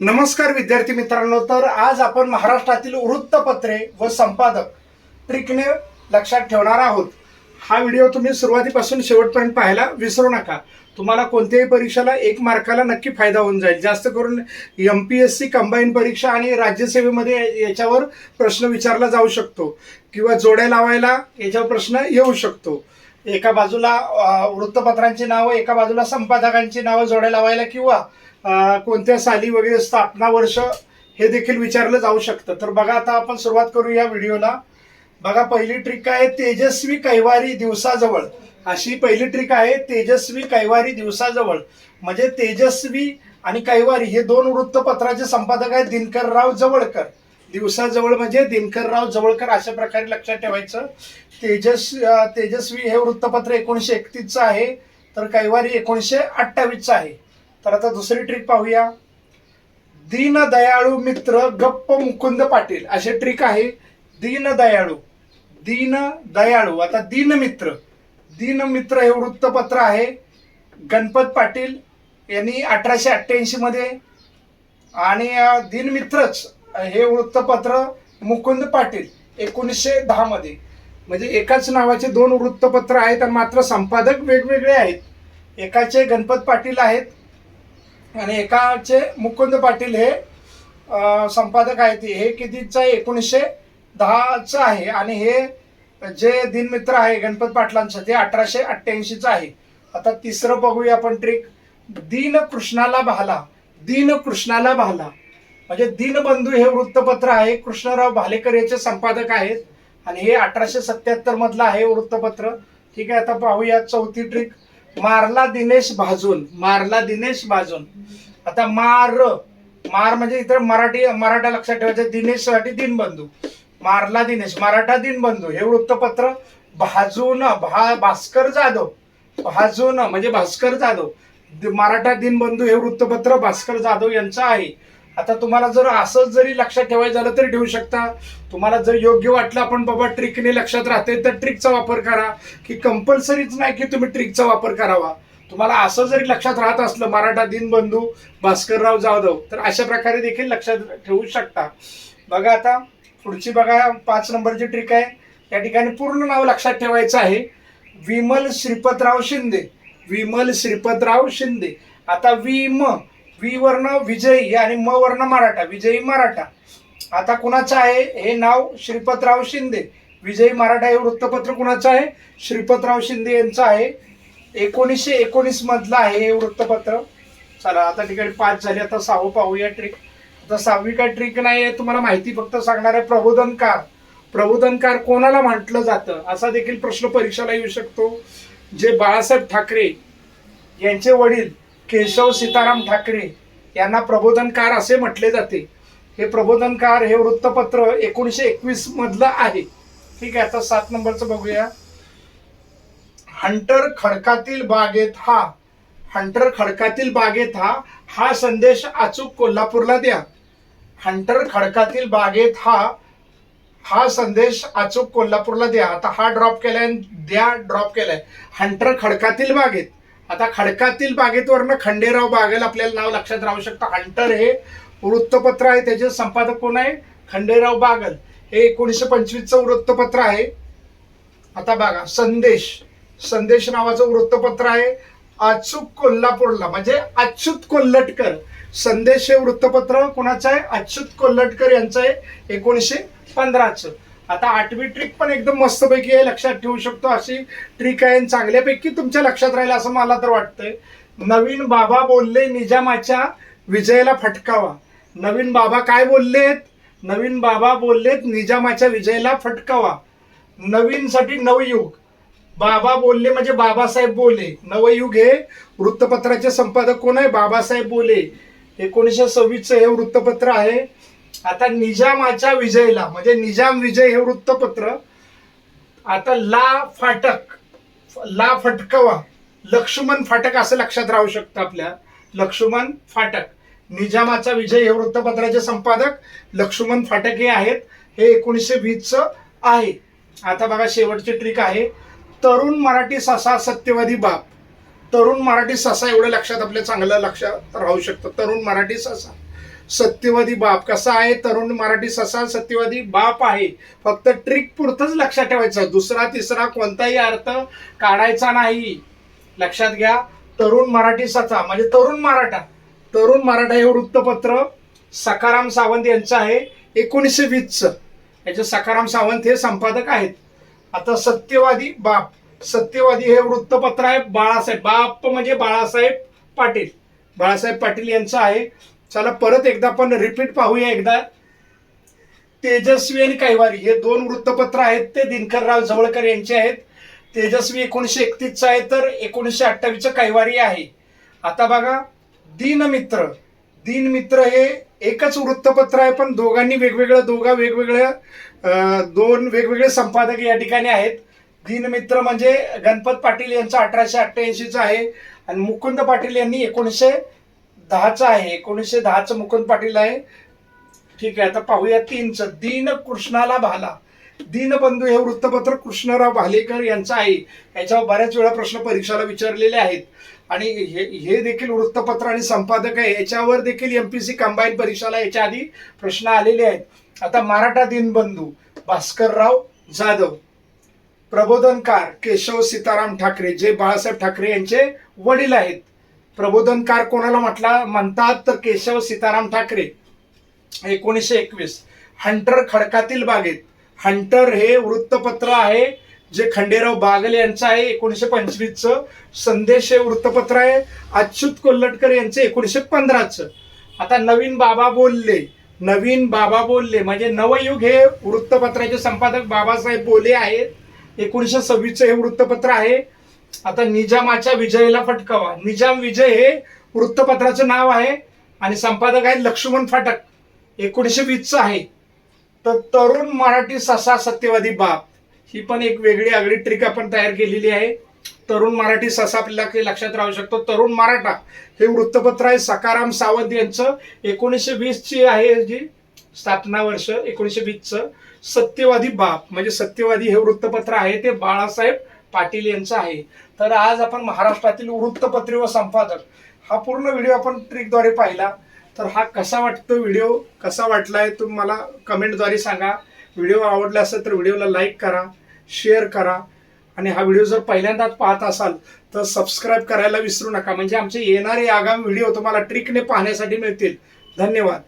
नमस्कार विद्यार्थी मित्रांनो तर आज आपण महाराष्ट्रातील वृत्तपत्रे व संपादक ट्रिकने लक्षात ठेवणार आहोत. हा व्हिडिओ तुम्ही सुरुवातीपासून शेवटपर्यंत पाहायला विसरू नका. तुम्हाला कोणत्याही परीक्षेला एक मार्काला नक्की फायदा होऊन जाईल. जास्त करून M P S C combine परीक्षा आणि राज्यसेवेमध्ये याच्यावर प्रश्न विचारला जाऊ शकतो किंवा जोड्या लावायला याच्यावर प्रश्न येऊ शकतो. एका बाजूला वृत्तपत्रांची नावं एका बाजूला संपादकांची नावं जोड्या लावायला किंवा कोणत्या साली वगैरे स्थापना वर्ष हे देखील विचारलं जाऊ शकतं. तर बघा आता आपण सुरुवात करू या व्हिडिओला. बघा पहिली ट्रिक आहे तेजस्वी कैवारी दिवसाजवळ. अशी पहिली ट्रिक आहे तेजस्वी कैवारी दिवसाजवळ. म्हणजे तेजस्वी आणि कैवारी हे दोन वृत्तपत्राचे संपादक आहेत दिनकरराव जवळकर. दिवसाजवळ म्हणजे दिनकरराव जवळकर अशा प्रकारे लक्षात ठेवायचं. तेजस तेजस्वी हे वृत्तपत्र एकोणीसशे एकतीसचं आहे. तर कैवारी एकोणीसशे अठ्ठावीसचं आहे. तर आता दुसरी ट्रिक पाहूया. दीनदयाळू मित्र गप्प मुकुंद पाटील. असे ट्रिक आहे. दीनदयाळू. दीनदयाळू. आता दीनमित्र. दीनमित्र हे वृत्तपत्र आहे. गणपत पाटील यांनी अठराशे अठ्ठ्याऐंशी मध्ये आणि दिनमित्रच हे वृत्तपत्र मुकुंद पाटील एकोणीसशे दहा मध्ये. म्हणजे एकाच नावाचे दोन वृत्तपत्र आहेत आणि मात्र संपादक वेगवेगळे आहेत. एकाचे गणपत पाटील आहेत. आणि एकाचे मुकुंद पाटील हे संपादक आहेत. हे कितीचं आहे? एकोणीसशे दहाचं आहे. आणि हे जे दिनमित्र आहे गणपत पाटलांचं ते अठराशे अठ्ठ्याऐंशीचं आहे. आता तिसरं बघूया आपण ट्रिक दीन कृष्णाला भाला. दीन कृष्णाला भाला. म्हणजे दीनबंधू हे वृत्तपत्र आहे. कृष्णराव भालेकर याचे संपादक आहेत. आणि हे अठराशे सत्याहत्तर मधलं आहे वृत्तपत्र. ठीक आहे आता पाहूया चौथी ट्रिक मारला दिनेश भाजून मारला दिनेश भाजून. आता मार मार म्हणजे इतर मराठी मराठा लक्षात ठेवायचं दिनेशसाठी दिनबंधू. मारला दिनेश मराठा दिनबंधू हे वृत्तपत्र. भाजून भा भास्कर जाधव भाजून म्हणजे भास्कर जाधव. मराठा दिनबंधू हे वृत्तपत्र भास्कर जाधव यांचं आहे. आता तुम्हाला जर असंच जरी लक्षात ठेवायचं झालं तरी ठेवू शकता. तुम्हाला जर योग्य वाटलं आपण बाबा ट्रिकने लक्षात राहते तर ट्रिकचा वापर करा. की कंपल्सरीच नाही की तुम्ही ट्रिकचा वापर करावा. तुम्हाला असं जरी लक्षात राहत असलं मराठा दिनबंधू भास्करराव जाधव तर अशा प्रकारे देखील लक्षात ठेवू शकता. बघा आता पुढची बघा पाच नंबरची ट्रिक आहे. या ठिकाणी पूर्ण नाव लक्षात ठेवायचं आहे. विमल श्रीपतराव शिंदे. विमल श्रीपतराव शिंदे. आता विम वी वर्ण विजयी आणि म वर्ण मराठा विजयी मराठा. आता कुणाचं आहे? हे नाव श्रीपतराव शिंदे. विजयी मराठा हे वृत्तपत्र कुणाचं आहे? श्रीपतराव शिंदे यांचं आहे. एकोणीसशे एकोणीस मधलं आहे हे वृत्तपत्र. चला आता ठिकाणी पाच झाले. आता सहावं पाहूया ट्रिक आता सहावी काय ट्रिक नाही आहे तुम्हाला माहिती फक्त सांगणार आहे प्रबोधनकार. प्रबोधनकार कोणाला म्हटलं जातं? असा देखील प्रश्न परीक्षेला येऊ शकतो. जे बाळासाहेब ठाकरे यांचे वडील केशव सीताराम ठाकरे यांना प्रबोधनकार असे म्हटले जाते. हे प्रबोधनकार हे वृत्तपत्र एकोणीसशे एकवीस मधलं आहे. ठीक आहे आता सात नंबरचं बघूया. हंटर खडकातील बागेत हा हंटर खडकातील बागेत हा हा संदेश अचूक कोल्हापूरला द्या. हंटर खडकातील बागेत हा हा संदेश अचूक कोल्हापूरला द्या. आता हा ड्रॉप केलाय द्या ड्रॉप केलाय. हंटर खडकातील बागेत. आता खडकातील बागेतवरनं खंडेराव बागेल आपल्याला नाव लक्षात राहू शकतं. हंटर हे वृत्तपत्र आहे त्याचे संपादक कोण आहे? खंडेराव बागल. हे एकोणीसशे पंचवीसचं वृत्तपत्र आहे. आता बघा संदेश. संदेश नावाचं वृत्तपत्र आहे. अचूक कोल्हापूरला म्हणजे अच्युत कोल्हटकर. संदेश हे वृत्तपत्र कोणाचं आहे? अच्युत कोल्हटकर यांचं आहे एकोणीसशे पंधराचं. आता आठवी ट्रिक पण एकदम मस्तपैकी आहे लक्षात ठेवू शकतो. अशी ट्रिक आहे आणि चांगल्यापैकी तुमच्या लक्षात राहील असं मला तर वाटतंय. नवीन बाबा बोलले निजामाच्या विजयाला फटकावा. नवीन बाबा काय बोललेत? नवीन बाबा बोललेत निजामाच्या विजयाला फटकावा. नवीनसाठी नवयुग. बाबा बोलले म्हणजे बाबासाहेब बोले. नवयुग हे वृत्तपत्राचे संपादक कोण आहे? बाबासाहेब बोले. एकोणीसशे सव्वीसचं हे वृत्तपत्र आहे. आता निजामाच्या विजयला म्हणजे निजाम विजय हे वृत्तपत्र आता ला फाटक ला फटकवा लक्ष्मण फाटक असं लक्षात राहू शकतं आपल्या. लक्ष्मण फाटक. निजामाचा विजय हे वृत्तपत्राचे संपादक लक्ष्मण फाटक हे आहेत. हे एकोणीसशे वीसचं आहे. आता बघा शेवटची ट्रिक आहे. तरुण मराठी ससा सत्यवादी बाप. तरुण मराठी ससा एवढं लक्षात आपल्या चांगलं लक्षात राहू शकतं. तरुण मराठी ससा. सत्यवादी बाप कसा आहे? तरुण मराठी ससा सत्यवादी बाप आहे. फक्त ट्रिक पुरतच लक्षात ठेवायचं. दुसरा तिसरा कोणताही अर्थ काढायचा नाही. लक्षात घ्या. तरुण मराठी सचा म्हणजे तरुण मराठा. तरुण मराठा हे वृत्तपत्र सकाराम सावंत यांचं आहे. एकोणीसशे वीसचं. याचे सखाराम सावंत हे संपादक आहेत. आता सत्यवादी बाप. सत्यवादी हे वृत्तपत्र आहे. बाळासाहेब बाप म्हणजे बाळासाहेब पाटील. बाळासाहेब पाटील यांचं आहे. चला परत एकदा आपण रिपीट पाहूया एकदा. तेजस्वी आणि कैवारी हे दोन वृत्तपत्र आहेत. ते दिनकरराव जवळकर यांचे आहेत. तेजस्वी एकोणीसशे एकतीसचं आहे तर एकोणीसशे अठ्ठावीसचं कैवारी आहे. आता बघा दिनमित्र. दिनमित्र हे एकच वृत्तपत्र आहे पण दोघांनी वेगवेगळं दोघा वेगवेगळ्या दोन वेगवेगळे संपादक या ठिकाणी आहेत. दिनमित्र म्हणजे गणपत पाटील यांचं अठराशे अठ्ठ्याऐंशीचं आहे आणि मुकुंद पाटील यांनी एकोणीसशे दहाचं आहे एकोणीसशे दहाचं मुकुंद पाटील आहे. ठीक आहे आता पाहूया तीनचं. दीन कृष्णाला भाला. दीनबंधू हे वृत्तपत्र कृष्णराव भालेकर यांचं आहे. याच्यावर बऱ्याच वेळा प्रश्न परीक्षेला विचारलेले आहेत. आणि हे हे देखील वृत्तपत्र आणि संपादक आहे. याच्यावर देखील एम पी सी कंबाईन परीक्षाला याच्या आधी प्रश्न आलेले आहेत. आता मराठा दीनबंधू भास्करराव जाधव प्रबोधनकार केशव सीताराम ठाकरे जे बाळासाहेब ठाकरे यांचे वडील आहेत. प्रबोधनकार कोणाला म्हटला? म्हणतात तर केशव सीताराम ठाकरे. एकोणीसशे एकवीस. हंटर खडकातील बागेत. हंटर हे वृत्तपत्र आहे जे खंडेराव बागल यांचं आहे एकोणीसशे पंचवीसचं. संदेश हे वृत्तपत्र आहे. अच्युत कोल्हटकर यांचं एकोणीसशे पंधराचं. आता नवीन बाबा बोलले. नवीन बाबा बोलले. म्हणजे नवयुग हे वृत्तपत्राचे संपादक बाबासाहेब बोले आहेत. एकोणीसशे सव्वीसचं हे वृत्तपत्र आहे. आता निजामाच्या विजयाला फटकावा. निजाम विजय हे वृत्तपत्राचं नाव आहे आणि संपादक आहे लक्ष्मण फाटक. एकोणीसशे वीसचं आहे. तर तरुण मराठी ससा सत्यवादी बाप. ही पण एक वेगळी आगळी ट्रिक आपण तयार केलेली आहे. तरुण मराठी ससा आपल्याला काही लक्षात राहू शकतो. तरुण मराठा हे वृत्तपत्र आहे सकाराम सावंत यांचं. एकोणीसशे वीसची आहे जी स्थापना वर्ष एकोणीसशे वीसचं. सत्यवादी बाप. म्हणजे सत्यवादी हे वृत्तपत्र आहे ते बाळासाहेब पाटील यांचं आहे. तर आज आपण महाराष्ट्रातील वृत्तपत्रे व संपादक हा पूर्ण व्हिडिओ आपण ट्रिकद्वारे पाहिला. तर हा कसा वाटतो व्हिडिओ? कसा वाटलाय तुम्ही मला कमेंटद्वारे सांगा. व्हिडिओ आवडला असेल तर व्हिडिओला लाईक करा शेअर करा. आणि हा व्हिडिओ जर पहिल्यांदाच पाहत असाल तर सबस्क्राईब करायला विसरू नका. म्हणजे आमचे येणारे आगामी व्हिडिओ तुम्हाला ट्रिकने पाहण्यासाठी मिळतील. धन्यवाद.